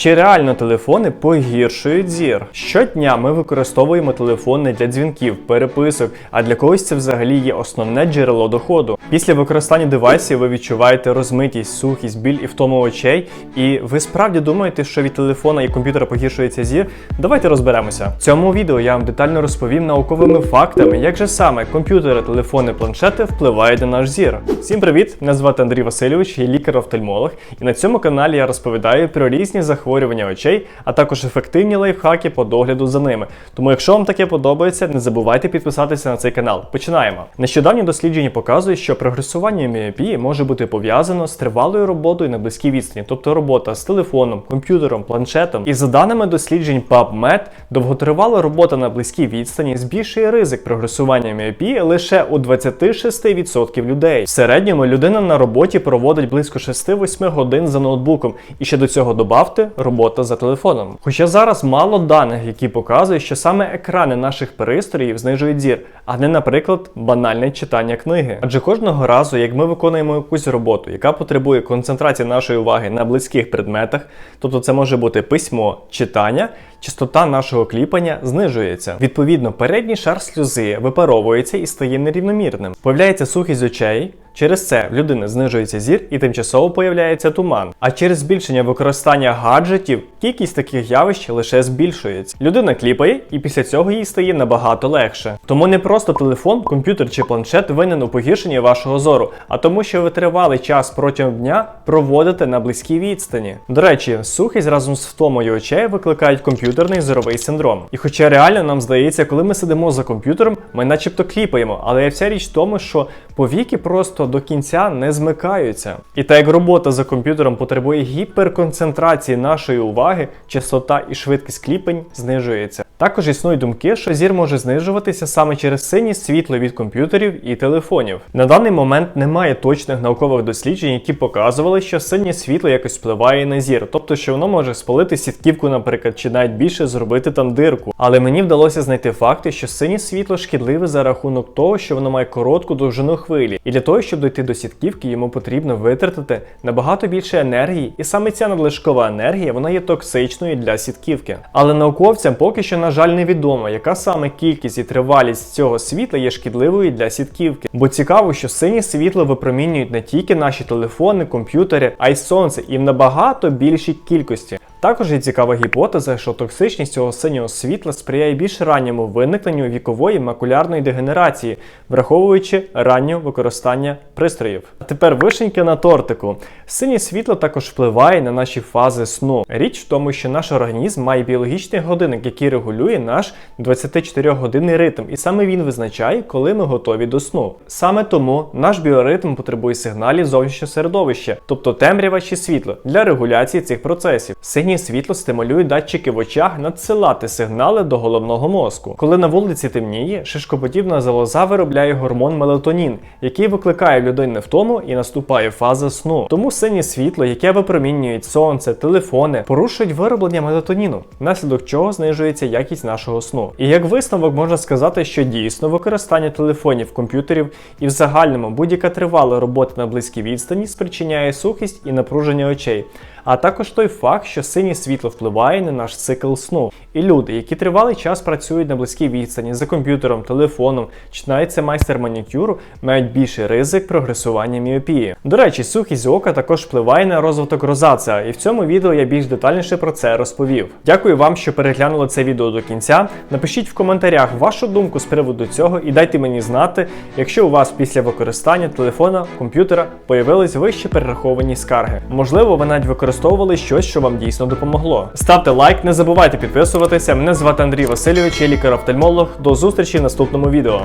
Чи реально телефони погіршують зір? Щодня ми використовуємо телефони для дзвінків, переписок, а для когось це взагалі є основне джерело доходу. Після використання девайсів ви відчуваєте розмитість, сухість, біль і втому очей. І ви справді думаєте, що від телефона і комп'ютера погіршується зір? Давайте розберемося. В цьому відео я вам детально розповім науковими фактами, як же саме комп'ютери, телефони, планшети впливають на наш зір. Всім привіт! Мене звати Андрій Васильович, я лікар-офтальмолог, і на цьому каналі я розповідаю про різні захворювання очей, а також ефективні лайфхаки по догляду за ними. Тому, якщо вам таке подобається, не забувайте підписатися на цей канал. Починаємо. Нещодавні дослідження показують, що прогресування міопії може бути пов'язано з тривалою роботою на близькій відстані, тобто робота з телефоном, комп'ютером, планшетом. І за даними досліджень PubMed, довготривала робота на близькій відстані збільшує ризик прогресування міопії лише у 26% людей. В середньому людина на роботі проводить близько 6-8 годин за ноутбуком, і ще до цього добавте робота за телефоном. Хоча зараз мало даних, які показують, що саме екрани наших пристроїв знижують зір, а не, наприклад, банальне читання книги. Адже кожного разу, як ми виконуємо якусь роботу, яка потребує концентрації нашої уваги на близьких предметах, тобто це може бути письмо, читання. Частота нашого кліпання знижується. Відповідно, передній шар сльози випаровується і стає нерівномірним. Появляється сухість очей. Через це в людини знижується зір і тимчасово появляється туман. А через збільшення використання гаджетів кількість таких явищ лише збільшується. Людина кліпає, і після цього їй стає набагато легше. Тому не просто телефон, комп'ютер чи планшет винен у погіршенні вашого зору, а тому, що ви тривалий час протягом дня проводите на близькій відстані. До речі, сухість разом з втомою очей викликають комп'ютерний зоровий синдром. І хоча реально нам здається, коли ми сидимо за комп'ютером, ми начебто кліпаємо, але вся річ в тому, що повіки просто до кінця не змикаються. І так як робота за комп'ютером потребує гіперконцентрації нашої уваги, частота і швидкість кліпень знижується. Також існують думки, що зір може знижуватися саме через синє світло від комп'ютерів і телефонів. На даний момент немає точних наукових досліджень, які показували, що синє світло якось впливає на зір, тобто що воно може спалити сітківку, наприклад, чи навіть більше зробити там дирку. Але мені вдалося знайти факти, що синє світло шкідливе за рахунок того, що воно має коротку довжину хвилі, і для того, щоб дойти до сітківки, йому потрібно витратити набагато більше енергії, і саме ця надлишкова енергія вона є токсичною для сітківки. Але науковцям поки що, на жаль, невідомо, яка саме кількість і тривалість цього світла є шкідливою для сітківки. Бо цікаво, що синє світло випромінюють не тільки наші телефони, комп'ютери, а й сонце, і в набагато більшій кількості. Також є цікава гіпотеза, що токсичність цього синього світла сприяє більш ранньому виникненню вікової макулярної дегенерації, враховуючи раннє використання пристроїв. А тепер вишеньки на тортику. Синє світло також впливає на наші фази сну. Річ в тому, що наш організм має біологічний годинник, який регулює наш 24-годинний ритм, і саме він визначає, коли ми готові до сну. Саме тому наш біоритм потребує сигналів зовнішнього середовища, тобто темрява чи світло, для регуляції цих процесів. Синє світло стимулює датчики в очах надсилати сигнали до головного мозку. Коли на вулиці темніє, шишкоподібна залоза виробляє гормон мелатонін, який викликає в людини втому і наступає фаза сну. Тому синє світло, яке випромінюють сонце, телефони, порушують вироблення мелатоніну, внаслідок чого знижується якість нашого сну. І як висновок можна сказати, що дійсно використання телефонів, комп'ютерів і в загальному будь-яка тривала робота на близькій відстані спричиняє сухість і напруження очей. А також той факт, що синє світло впливає на наш цикл сну. І люди, які тривалий час працюють на близькій відстані за комп'ютером, телефоном, чи навіть це майстер манікюру, мають більший ризик прогресування міопії. До речі, сухість ока також впливає на розвиток розацеа, і в цьому відео я більш детальніше про це розповів. Дякую вам, що переглянули це відео до кінця. Напишіть в коментарях вашу думку з приводу цього і дайте мені знати, якщо у вас після використання телефона, комп'ютера появились вище перераховані скарги. Можливо, ви навіть використовували щось, що вам дійсно допомогло. Ставте лайк, не забувайте підписуватися. Мене звати Андрій Васильович, я лікар-офтальмолог. До зустрічі в наступному відео.